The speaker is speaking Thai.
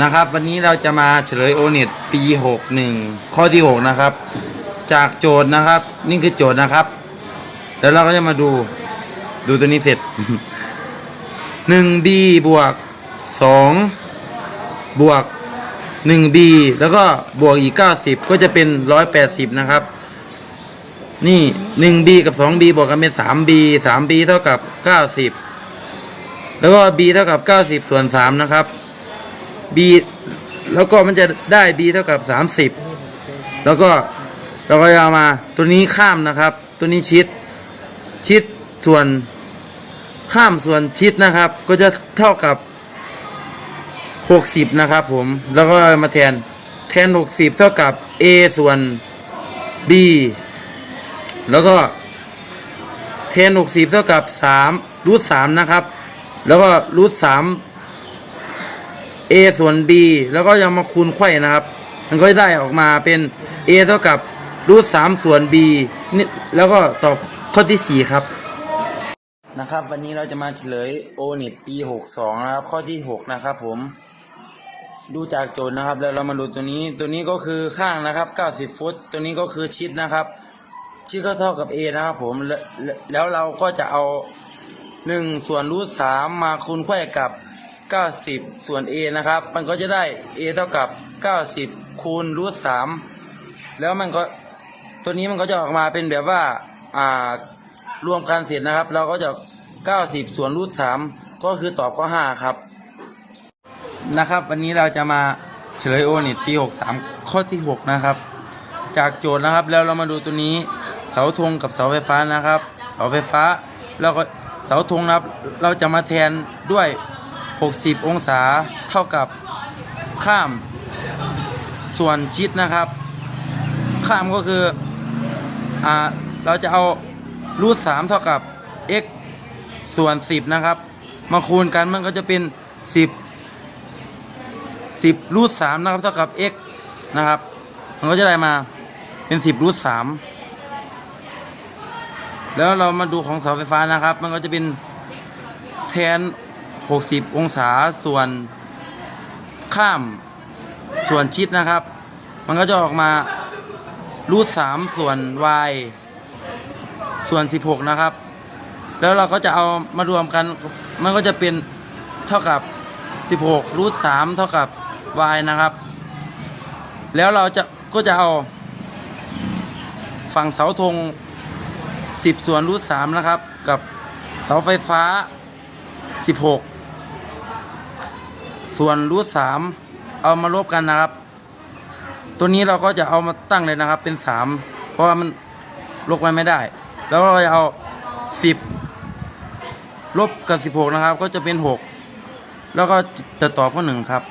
นะครับ วันนี้เราจะมาเฉลยโอเน็ตปี 61 ข้อที่ 6 นะครับ จากโจทย์นะครับ นี่คือโจทย์นะครับ แล้วเราก็จะมาดูดูตัวนี้เสร็จ 1b บวก 2 บวก 1b แล้วก็บวกอีก 90 ก็จะเป็น 180 นะครับ นี่ 1b กับ 2b บวกกันเป็น 3b 3b เท่ากับ 90 แล้วก็ b เท่ากับ 90 ส่วน 3 นะครับ b แล้วก็มันจะได้ b เท่ากับ 30 แล้วก็เราก็เอามาตัวนี้ข้ามนะครับ ตัวนี้ชิด ชิดส่วนข้ามส่วนชิดนะครับ ก็จะเท่ากับ 60 นะครับผมแล้วก็มาแทนแทน 60 เท่ากับ a ส่วน b แล้วก็แทน60 เท่ากับ3รูท3นะครับ แล้วก็รูท3 a ส่วน b แล้วก็ยังมาคูณไขว้นะครับ มันก็ได้ออกมาเป็น a เท่ากับรูท3ส่วน b นี่แล้วก็ตอบข้อที่ 4 ครับนะครับ วันนี้เราจะมาเฉลยโอนิตปี62นะครับ ข้อที่ 6 นะครับผม ดูจากโจทย์นะครับ แล้วเรามาดูตัวนี้ตัวนี้ก็คือข้างนะครับ90ฟุต ตัวนี้ก็คือชิดนะครับ ชิดก็เท่ากับ a นะครับผมแล้วเราก็จะเอาหนึ่งส่วนรูทสามมาคูณไขว้กับ 90 ส่วน a นะครับ มันก็จะได้ a เท่ากับ 90 คูณรูทสามแล้วมันก็ตัวนี้มันก็จะออกมาเป็นแบบว่าอ่ารวมกันเสร็จนะครับ เราก็จะ 90 ส่วนรูทสามก็คือตอบข้อ 5 ครับ นะครับ วันนี้เราจะมาเฉลยโอนิตปี 63 ข้อที่ 6 นะครับ จากโจทย์นะครับแล้วเรามาดูตัวนี้เสาธงกับเสาไฟฟ้านะครับ เสาไฟฟ้าแล้วก็เสาธงนะครับ เราจะมาแทนด้วย 60 องศาเท่ากับข้าม ส่วนชิดนะครับ ข้ามก็คืออ่าเราจะเอารูท3เท่ากับ x ส่วน 10 นะครับ มาคูณกันมันก็จะเป็น 10 10รูท3นะครับเท่ากับ x นะครับ มันก็จะได้มาเป็น 10รูท3แล้วเรามาดูของเสาไฟฟ้านะครับ มันก็จะเป็นแทน 60 องศาส่วนข้ามส่วนชิดนะครับ มันก็จะออกมารูท3ส่วน y ส่วน 16 นะครับ แล้วเราก็จะเอามารวมกัน มันก็จะเป็นเท่ากับ 16รูท3เท่ากับ y นะครับ แล้วเราจะก็จะเอาฝั่งเสาธง 10 ส่วนรูท3นะครับ กับเสาไฟฟ้า 16 ส่วนรูท3เอามาลบกันนะครับ ตัวนี้เราก็จะเอามาตั้งเลยนะครับ เป็นสามเพราะว่ามันลบไปไม่ได้ แล้วเราจะเอาสิบลบกับสิบหกนะครับ ก็จะเป็นหกแล้วก็จะตอบข้อหนึ่งครับ